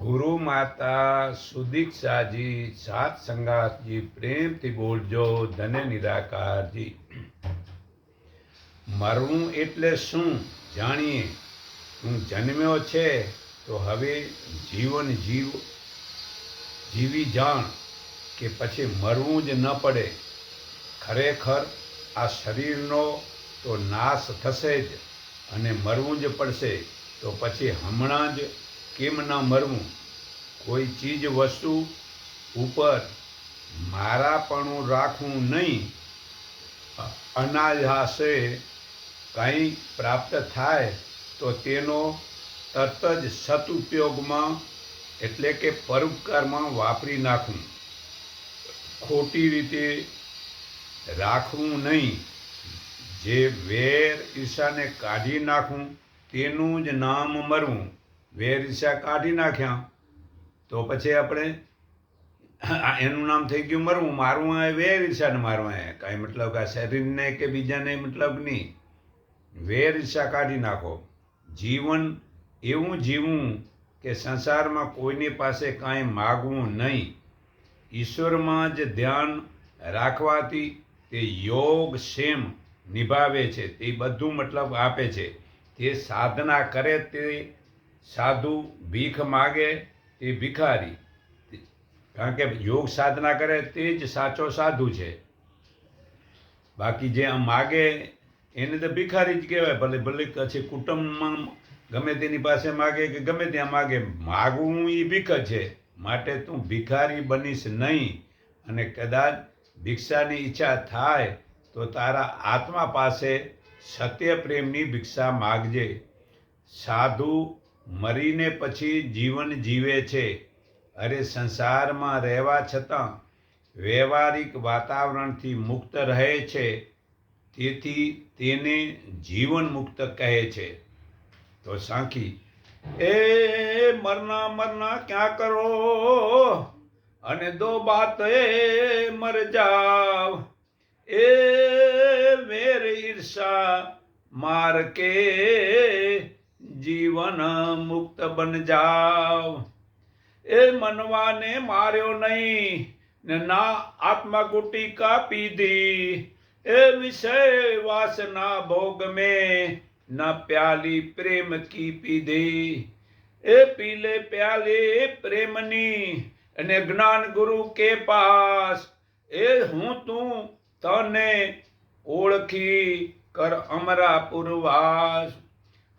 ગુરુ માતા સુદીક્ષાજી, સાત સંગાતજી પ્રેમથી બોલજો, ધન્ય નિરાકારજી. મરવું એટલે શું જાણીએ? હું જન્મ્યો છે તો હવે જીવન જીવ, જીવી જાણ કે પછી મરવું જ ન પડે. ખરેખર આ શરીરનો તો નાશ થશે જ અને મરવું જ પડશે તો પછી હમણાં જ કેમ ન મરવું? કોઈ ચીજ વસ્તુ ઉપર મારાપણું રાખવું નહીં. અનાજ હશે કંઈ પ્રાપ્ત થાય તો તેનો તરત જ સદુપયોગમાં એટલે કે પરોપકારમાં વાપરી નાખવું ખોટી રીતે રાખવું નહીં. જે વેર ઈર્ષાને કાઢી નાખવું તેનું જ નામ મરવું. વેર ઈર્ષા કાઢી નાખ્યા. તો પછી આપણે એનું નામ થઈ ગયું મરવું. મારવું એ વેર ઈર્ષાને મારવા એ કાંઈ મતલબ કે શરીરને કે બીજાને મતલબ નહીં. વેર ઈર્ષા કાઢી નાખો. જીવન એવું જીવવું કે સંસારમાં કોઈની પાસે કાંઈ માગવું નહીં. ઈશ્વરમાં જ ધ્યાન રાખવાથી તે યોગ સેમ નિભાવે છે. તે બધું મતલબ આપે છે. તે સાધના કરે તે સાધુ ભીખ માગે એ ભિખારી. કારણ કે યોગ સાધના કરે તે જ સાચો સાધુ છે. બાકી જે આમ માગે, એને તો ભિખારી જ કહેવાય. ભલે ભલે પછી કુટુંબમાં ગમે તેની પાસે માગે કે ગમે ત્યાં માગે, માગવું એ ભીખ છે. માટે તું ભિખારી બનીશ નહીં. અને કદાચ ભિક્ષાની ઈચ્છા થાય, તો તારા આત્મા પાસે સત્ય પ્રેમની ભિક્ષા માગજે. સાધુ મરીને પછી જીવન જીવે છે. અરે સંસારમાં રહેવા છતાં વ્યવહારિક વાતાવરણથી મુક્ત રહે છે. તેથી તેને જીવન મુક્ત કહે છે. તો સાંખી, એ મરના મરના ક્યાં કરો? અને દો બાત, એ મર જાવ. એ મેર ઈર્ષા માર કે જીવન મુક્ત બન જાવ. એ મનવાને માર્યો નહીં, ને ના આત્મા ગુટિકા પીધી એ વિષય વાસના ભોગ મેં ના પ્યાલી પ્રેમ કી પીધી એ પીલે પ્યાલે પ્રેમની, અને જ્ઞાન ગુરુ કે પાસ. એ હું તું તને ઓળખી કર અમરા પૂર્વાસ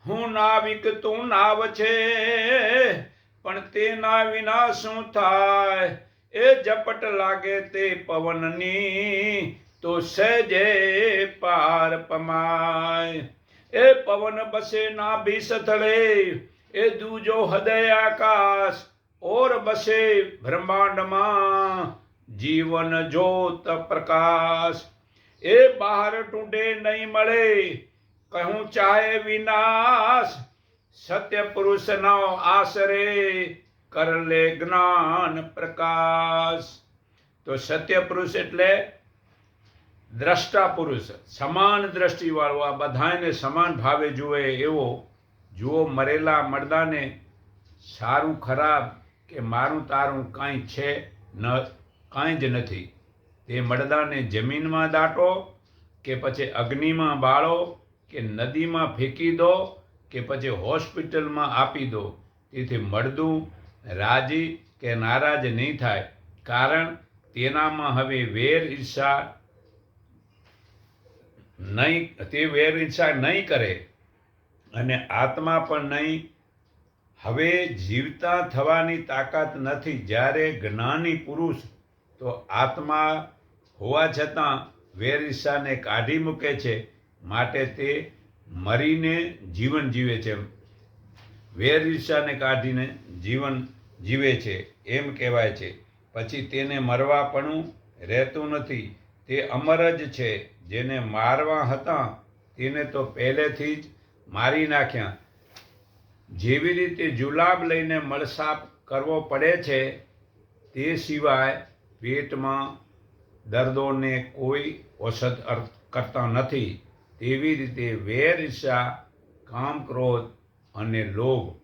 હું નાવિક તું નાવ છે, પણ તેના વિના શું થાય? એ ઝપટ લાગે તે પવનની, તો સહેજે પાર પમાય. એ પવન બસે ના ભી થળે, એ દૂજો હૃદય આકાશ, ઓર બસે બ્રહ્માંડમાં જીવન જોત પ્રકાશ. એ બહાર ટૂંડે નહીં મળે કહું ચાહે વિનાશ, સત્ય પુરુષનો આશરે કરલે જ્ઞાન પ્રકાશ. તો સત્ય પુરુષ એટલે દ્રષ્ટા પુરુષ, સમાન દ્રષ્ટિવાળો, આ બધાને સમાન ભાવે જુએ એવો. જુઓ મરેલા મરદાને સારું ખરાબ કે મારું તારું કાંઈ છે ન, કાંઈ જ નથી. તે મરદાને જમીનમાં દાટો કે પછી અગ્નિમાં બાળો કે નદીમાં ફેંકી દો કે પછી હોસ્પિટલમાં આપી દો, તેથી મળદું રાજી કે નારાજ નહીં થાય. કારણ તેનામાં હવે વેર ઈર્ષા નહીં, તે વેર ઈર્ષા નહીં કરે અને આત્મા પણ નહીં. હવે જીવતા થવાની તાકાત નથી. જ્યારે જ્ઞાની પુરુષ તો આત્મા હોવા છતાં વેર ઈર્ષાને કાઢી મૂકે છે. માટે તે મરીને જીવન જીવે છે. વેર ઈર્ષાને કાઢીને જીવન જીવે છે, એમ કહેવાય છે. પછી તેને મરવાપણું રહેતું નથી. તે અમર જ છે, જેને મારવા હતા તેને તો પહેલેથી જ મારી નાખ્યા. જેવી રીતે જુલાબ લઈને મળસાપ કરવો પડે છે, તે સિવાય પેટમાં દર્દોને કોઈ અર્થ કરતા નથી. તેવી રીતે વેર ઈર્ષા કામ ક્રોધ અને લોભ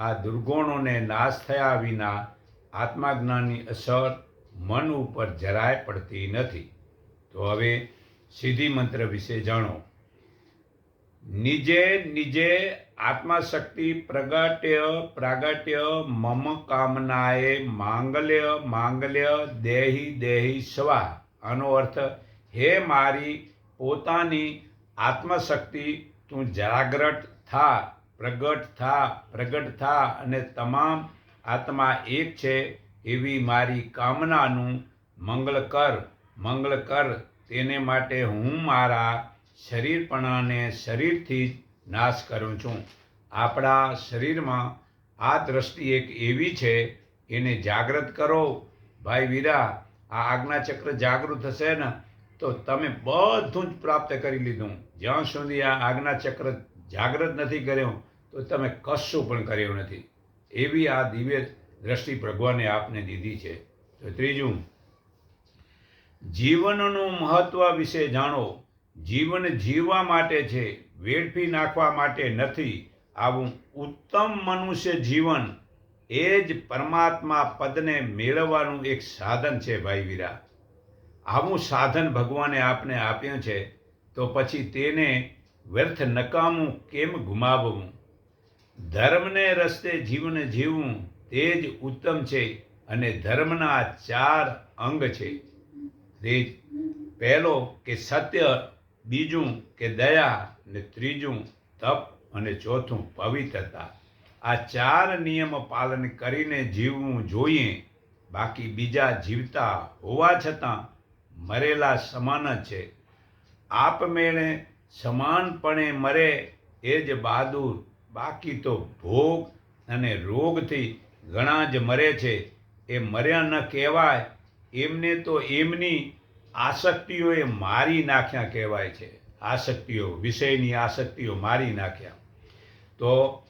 આ દુર્ગુણોને નાશ થયા વિના આત્માજ્ઞાનની અસર મન ઉપર જરાય પડતી નથી. તો હવે સિદ્ધિ મંત્ર વિશે જાણો. નિજે નિજે આત્માશક્તિ પ્રગટ્ય પ્રાગટ્ય મમ કામનાએ માંગલ્ય માંગલ્ય દેહી દેહી સ્વા. આનો અર્થ, હે મારી પોતાની આત્મશક્તિ તું જાગ્રત થા, પ્રગટ થા પ્રગટ થા અને તમામ આત્મા એક છે એવી મારી કામનાનું મંગળ કર મંગળ કર. તેને માટે હું મારા શરીરપણાને શરીરથી જ નાશ કરું છું. આપણા શરીરમાં આ દ્રષ્ટિ એક એવી છે, એને જાગૃત કરો. ભાઈ વીરા, આ આજ્ઞાચક્ર જાગૃત થશે ને? તો તમે બધું જ પ્રાપ્ત કરી લીધું. જ્યાં સુધી આ આજ્ઞાચક્ર જાગૃત નથી કર્યું, તો તમે કશું પણ કર્યું નથી. એવી આ દિવ્ય દ્રષ્ટિ ભગવાને આપને દીધી છે. તો ત્રીજું, જીવનનું મહત્વ વિશે જાણો. જીવન જીવવા માટે છે, વેડફી નાખવા માટે નથી. આવું ઉત્તમ મનુષ્ય જીવન એ જ પરમાત્મા પદને મેળવવાનું એક સાધન છે, ભાઈ વીરા. આવું સાધન ભગવાને આપને આપ્યું છે, તો પછી તેને વ્યર્થ નકામું કેમ ગુમાવવું? ધર્મને રસ્તે જીવન જીવવું તે જ ઉત્તમ છે અને ધર્મના ચાર અંગ છે. તે પહેલો કે સત્ય, બીજું કે દયા ને ત્રીજું તપ અને ચોથું પવિત્રતા. આ ચાર નિયમ પાલન કરીને જીવવું જોઈએ. બાકી બીજા જીવતા હોવા છતાં મરેલા સમાન જ છે. આપમેળે સમાનપણે મરે એ જ બહાદુર. બાકી તો ભોગ અને રોગથી ઘણા જ મરે છે. એ મર્યા ન કહેવાય. એમને તો એમની આસક્તિઓએ મારી નાખ્યા કહેવાય છે. આસક્તિઓ, વિષયની આસક્તિઓ મારી નાખ્યા. તો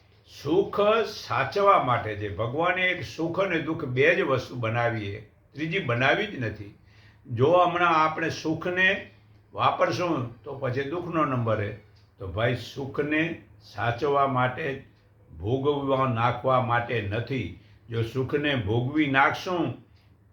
સુખ સાચવા માટે છે ભગવાને એક સુખ અને દુઃખ બે જ વસ્તુ બનાવીએ ત્રીજી બનાવી જ નથી. જો હમણાં આપણે સુખને વાપરશું, તો પછી દુઃખનો નંબર રહે તો ભાઈ, સુખને સાચવવા માટે, ભોગવવા નાખવા માટે નથી. જો સુખને ભોગવી નાખશું,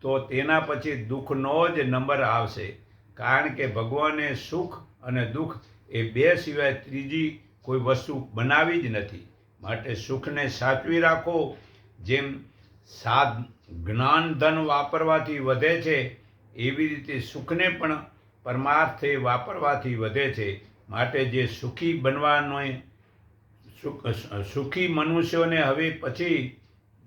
તો તેના પછી દુઃખનો જ નંબર આવશે. કારણ કે ભગવાને સુખ અને દુઃખ એ બે સિવાય ત્રીજી કોઈ વસ્તુ બનાવી જ નથી. માટે સુખને સાચવી રાખો. જેમ સાધ જ્ઞાન ધન વાપરવાથી વધે છે એવી રીતે સુખને પણ પરમાર્થે વાપરવાથી વધે છે. માટે જે સુખી બનવાનો સુખ મનુષ્યોને હવે પછી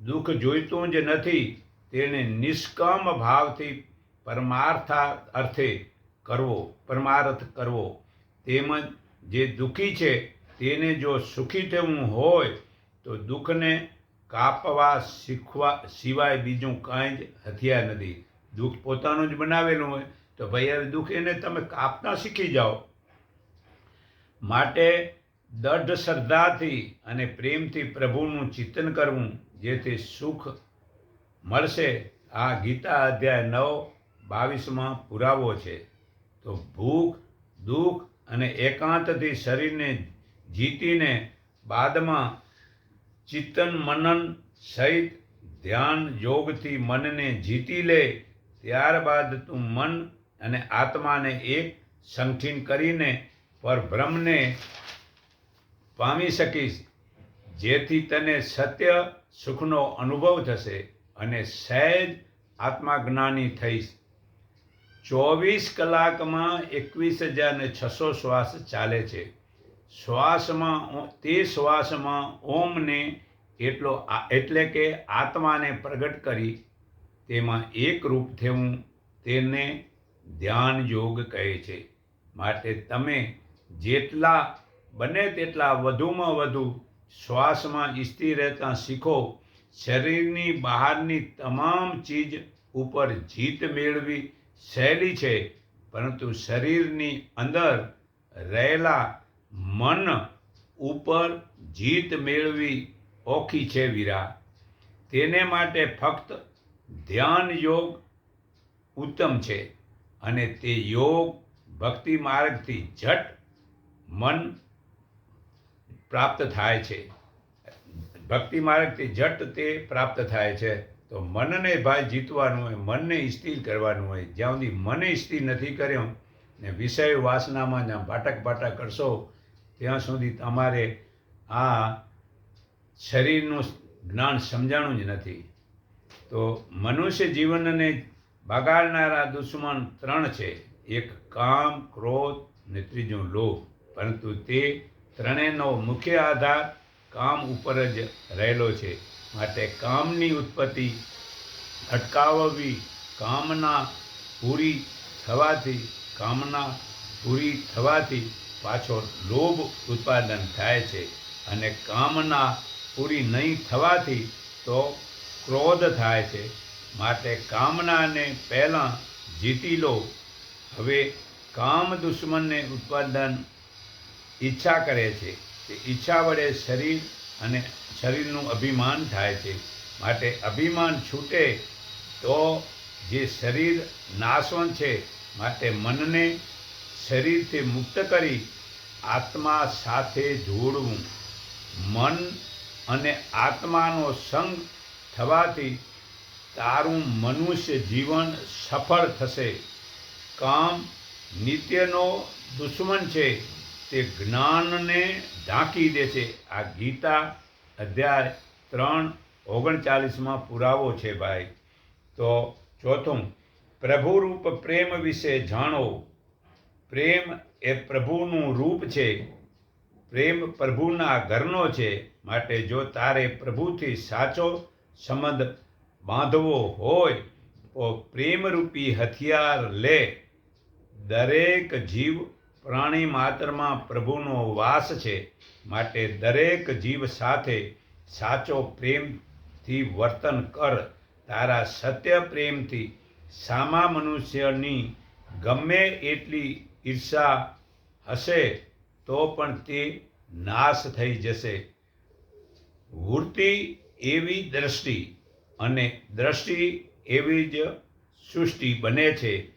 દુઃખ જોઈતું જ નથી, તેને નિષ્કામ ભાવથી પરમાર્થા અર્થે કરવો, પરમાર્થ કરવો. તેમજ જે દુઃખી છે, તેને જો સુખી થવું હોય, તો દુઃખને કાપવા, શીખવા સિવાય બીજું કાંઈ જ હથિયાર નથી. દુઃખ પોતાનું જ બનાવેલું હોય, તો ભાઈ હવે દુઃખ એને તમે કાપતા શીખી જાઓ. માટે દઢ શ્રદ્ધાથી અને પ્રેમથી પ્રભુનું ચિંતન કરવું, જેથી સુખ મળશે. આ ગીતા અધ્યાય નવ, બાવીસમાં પુરાવો છે. તો ભૂખ, દુઃખ અને એકાંતથી શરીરને જીતીને બાદમાં ચિત્તન મનન સહિત ધ્યાન યોગથી મનને જીતી લે ત્યારબાદ તું મન અને આત્માને એક સંઠીન કરીને પરબ્રહ્મને પામી શકીશ, જેથી તને સત્ય સુખનો અનુભવ થશે અને સહેજ આત્માજ્ઞાની થઈશ. ચોવીસ કલાકમાં એકવીસ હજાર ને છસો શ્વાસ ચાલે છે. શ્વાસમાં તે શ્વાસમાં ઓમને એટલો એટલે કે આત્માને પ્રગટ કરી તેમાં એકરૂપ થવું તેને ધ્યાન યોગ કહે છે. માટે તમે જેટલા બને તેટલા વધુમાં વધુ શ્વાસમાં સ્થિર રહેતા શીખો. શરીરની બહારની તમામ ચીજ ઉપર જીત મેળવી સહેલી છે, પરંતુ શરીરની અંદર રહેલા મન ઉપર જીત મેળવી ઓખી છે વીરા. તેને માટે ફક્ત ધ્યાન યોગ ઉત્તમ છે અને તે યોગ ભક્તિ માર્ગથી જટ મન પ્રાપ્ત થાય છે. ભક્તિ માર્ગથી જટ તે પ્રાપ્ત થાય છે. તો મનને ભાઈ જીતવાનું હોય, મનને સ્થિર કરવાનું હોય, જ્યાં સુધી મને સ્થિર નથી કર્યો ને વિષય વાસનામાં જ્યાં ભાટક ભાટક કરશો, ત્યાં સુધી તમારે આ શરીરનું જ્ઞાન સમજાણું જ નથી. તો મનુષ્ય જીવનને બગાડનારા દુશ્મન ત્રણ છે. એક કામ, ક્રોધ ને ત્રીજો લોભ. પરંતુ તે ત્રણેયનો મુખ્ય આધાર કામ ઉપર જ રહેલો છે. માટે કામની ઉત્પત્તિ અટકાવવી, કામના પૂરી થવાથી, કામના પૂરી થવાથી પાછો લોભ ઉત્પાદન થાય છે. અને કામના પૂરી નહીં થવાથી તો ક્રોધ થાય છે, માટે કામનાને પહેલાં જીતી લો. હવે કામ દુશ્મનને ઉત્પાદન ઈચ્છા કરે છે. તે ઈચ્છા વડે શરીર અને શરીરનું અભિમાન થાય છે. માટે અભિમાન છૂટે તો જે શરીર નાશવંત છે, માટે મનને શરીરથી મુક્ત કરી આત્મા સાથે જોડવું. મન અને આત્માનો સંગ થવાથી તારું મનુષ્ય જીવન સફળ થશે. કામ નિત્યનો દુશ્મન છે. તે જ્ઞાનને ઢાંકી દે છે. આ ગીતા અધ્યાય ત્રણ ઓગણચાલીસમાં પુરાવો છે ભાઈ. તો ચોથું, પ્રભુરૂપ પ્રેમ વિશે જાણો. પ્રેમ એ પ્રભુનું રૂપ છે. પ્રેમ પ્રભુના ઘરનો છે. માટે જો તારે પ્રભુથી સાચો સંબંધ બાંધવો હોય, તો પ્રેમરૂપી હથિયાર લે. દરેક જીવ પ્રાણી માત્રમાં પ્રભુનો વાસ છે, માટે દરેક જીવ સાથે સાચો પ્રેમથી વર્તન કર. તારા સત્ય પ્રેમથી સામા મનુષ્યની ગમે એટલી ઈર્ષા હશે, તો પણ તે નાશ થઈ જશે. વૃત્તિ એવી દ્રષ્ટિ અને દ્રષ્ટિ એવી જ સૃષ્ટિ બને છે.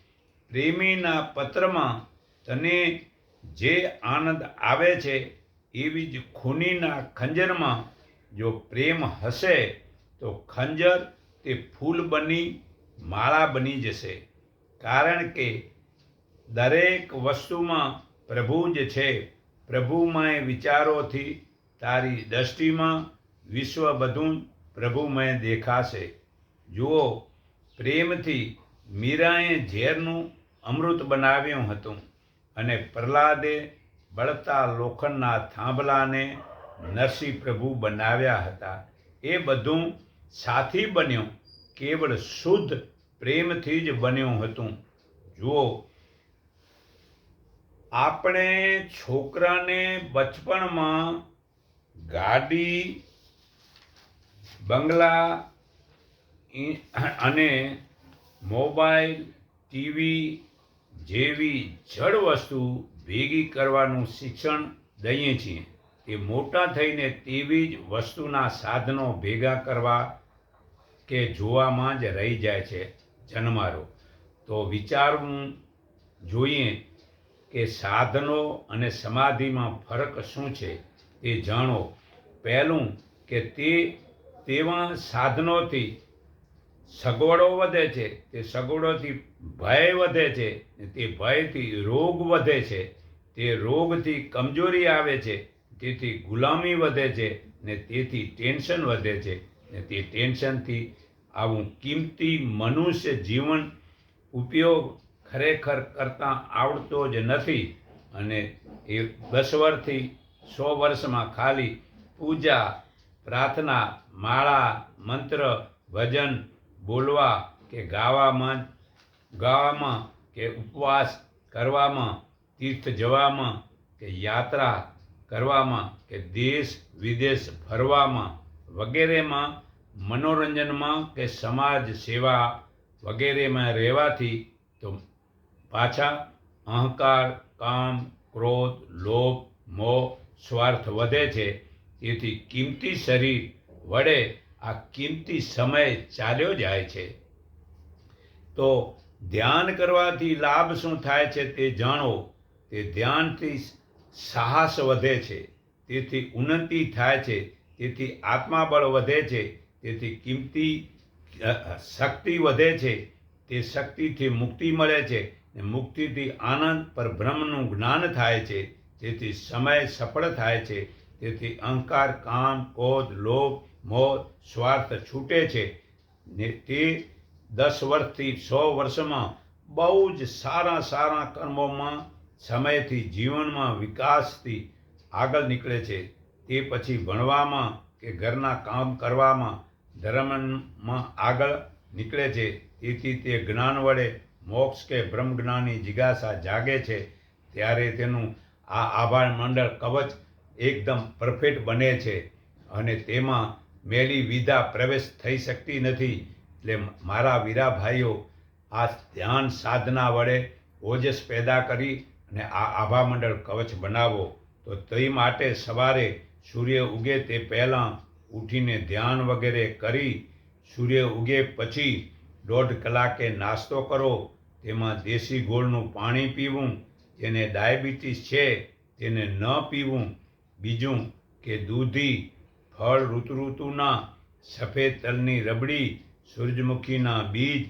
પ્રેમીના પત્રમાં તને જે આનંદ આવે છે, એવી જ ખૂનીના ખંજરમાં જો પ્રેમ હશે, તો ખંજર તે ફૂલ બની, માળા બની જશે. કારણ કે દરેક વસ્તુમાં પ્રભુ જ છે. પ્રભુમય વિચારોથી તારી દ્રષ્ટિમાં વિશ્વ બધું પ્રભુમય દેખાશે. જુઓ, પ્રેમથી મીરાએ ઝેરનું અમૃત બનાવ્યું હતું અને પ્રહલાદે બળતા લોખંડના થાંભલાને નરસિંહ પ્રભુ બનાવ્યા હતા. એ બધું સાથી બન્યું, કેવળ શુદ્ધ પ્રેમથી જ બન્યું હતું. જુઓ, આપણે છોકરાને બચપણમાં ગાડી બંગલા અને મોબાઈલ, ટીવી જેવી જડ વસ્તુ ભેગી કરવાનું શિક્ષણ દઈએ છીએ. એ મોટા થઈને તેવી જ વસ્તુના સાધનો ભેગા કરવા કે જોવામાં જ રહી જાય છે જન્મારો. તો વિચારવું જોઈએ કે સાધનો અને સમાધિમાં ફરક શું છે તે જાણો. પહેલું કે તે તેવા સાધનોથી સગવડો વધે છે, તે સગવડોથી ભય વધે છે તે ભયથી રોગ વધે છે, તે રોગથી કમજોરી આવે છે, તેથી ગુલામી વધે છે, ને તેથી ટેન્શન વધે છે, ને તે ટેન્શનથી આવું કિંમતી મનુષ્ય જીવન ઉપયોગ ખરેખર કરતાં આવડતો જ નથી અને એ દસ વર્ષથી સો વર્ષમાં ખાલી પૂજા પ્રાર્થના, માળા, મંત્ર, ભજન, બોલવા કે ગાવામાં ગાવામાં કે ઉપવાસ કરવામાં, તીર્થ જવામાં કે યાત્રા કરવામાં કે દેશ વિદેશ ફરવામાં વગેરેમાં, મનોરંજનમાં કે સમાજ સેવા વગેરેમાં રહેવાથી તો પાછા અહંકાર, કામ, ક્રોધ, લોભ, મોહ, સ્વાર્થ વધે છે. તેથી કિંમતી શરીર વડે આ કિંમતી સમય ચાલ્યો જાય છે. તો ધ્યાન કરવાથી લાભ શું થાય છે તે જાણો. તે ધ્યાનથી સાહસ વધે છે. તેથી ઉન્નતિ થાય છે. તેથી આત્માબળ વધે છે. તેથી કિંમતી શક્તિ વધે છે. તે શક્તિથી મુક્તિ મળે છે ને મુક્તિથી આનંદ પર બ્રહ્મનું જ્ઞાન થાય છે. તેથી સમય સફળ થાય છે. તેથી અહંકાર, કામ, ક્રોધ, લોભ, મોહ, સ્વાર્થ છૂટે છે. ને તે દસ વર્ષથી સો વર્ષમાં બહુ જ સારા સારા કર્મોમાં, સમયથી, જીવનમાં વિકાસથી આગળ નીકળે છે. તે પછી ભણવામાં કે ઘરના કામ કરવામાં, ધર્મમાં આગળ નીકળે છે. તેથી તે જ્ઞાન વડે મોક્ષ કે બ્રહ્મજ્ઞાનની જિજ્ઞાસા જાગે છે. ત્યારે તેનું આ આભાર મંડળ કવચ એકદમ પરફેક્ટ બને છે અને તેમાં મેલી વિધા પ્રવેશ થઈ શકતી નથી. એટલે મારા વીરા ભાઈઓ, આ ધ્યાન સાધના વડે ઓજસ પેદા કરી અને આ આભામંડળ કવચ બનાવો. તો તે માટે સવારે સૂર્ય ઉગે તે પહેલાં ઉઠીને ધ્યાન વગેરે કરી સૂર્ય ઉગે પછી દોઢ કલાકે નાસ્તો કરો. તેમાં દેશી ગોળનું પાણી પીવું, જેને ડાયાબિટીસ છે તેને ન પીવું બીજું કે દૂધી ફળ ઋતુ ઋતુના સફેદ તલની રબડી, સૂરજમુખીના બીજ,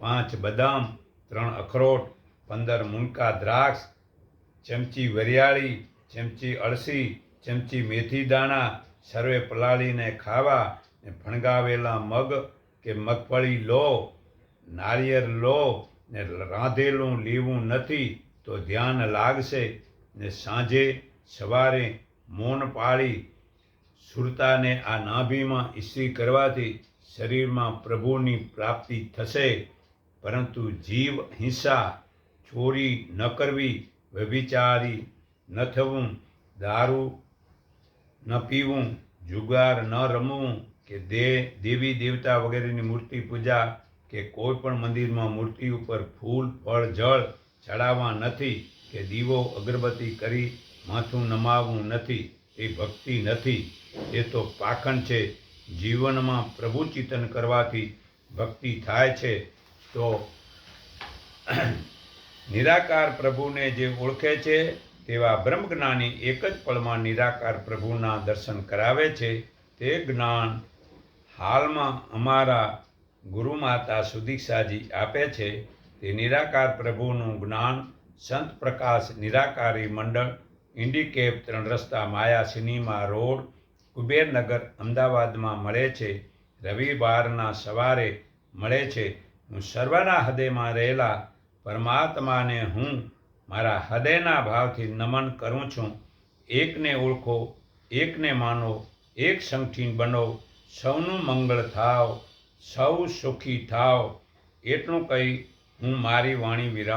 પાંચ બદામ, ત્રણ અખરોટ, પંદર મુનકા દ્રાક્ષ, ચમચી વરિયાળી, ચમચી અળસી, ચમચી મેથી દાણા સર્વે પલાળીને ખાવા ને ફણગાવેલા મગ કે મગફળી લો, નારિયેર લો ને રાંધેલું લેવું નથી તો ધ્યાન લાગશે ને સાંજે સવારે મૌન પાળી સુરતાને આ નાભીમાં ઇસ્ત્રી કરવાથી શરીરમાં પ્રભુની પ્રાપ્તિ થશે. પરંતુ જીવ હિંસા, ચોરી ન કરવી, વ્યભિચારી ન થવું, દારૂ ન પીવું, જુગાર ન રમવું કે દે, દેવી દેવતા વગેરેની મૂર્તિ પૂજા કે કોઈ પણ મંદિરમાં મૂર્તિ ઉપર ફૂલ, ફળ, જળ ચડાવવા નથી કે દીવો અગરબત્તી કરી માથું નમાવવું નથી, એ ભક્તિ નથી. એ તો પાખંડ છે. જીવનમાં પ્રભુ ચિંતન કરવાથી ભક્તિ થાય છે. તો નિરાકાર પ્રભુને જે ઓળખે છે, તેવા બ્રહ્મજ્ઞાની એક જ પળમાં નિરાકાર પ્રભુના દર્શન કરાવે છે. તે જ્ઞાન હાલમાં અમારા ગુરુ માતા સુદીક્ષાજી આપે છે. તે નિરાકાર પ્રભુનું જ્ઞાન સંત પ્રકાશ નિરાકારી મંડળ ઇન્ડિકેપ ત્રણ રસ્તા માયા સિનેમા રોડ કુબેરનગર અમદાવાદમાં મળે છે. રવિવારના સવારે મળે છે. હું સર્વના હૃદયમાં રહેલા પરમાત્માને હું મારા હૃદયના ભાવથી નમન કરું છું. એકને ઓળખો, એકને માનો, એક સંગઠિન બનો. સૌનું મંગળ થાવ, સૌ સુખી થાવ. એટલું કહી હું મારી વાણી વિરામ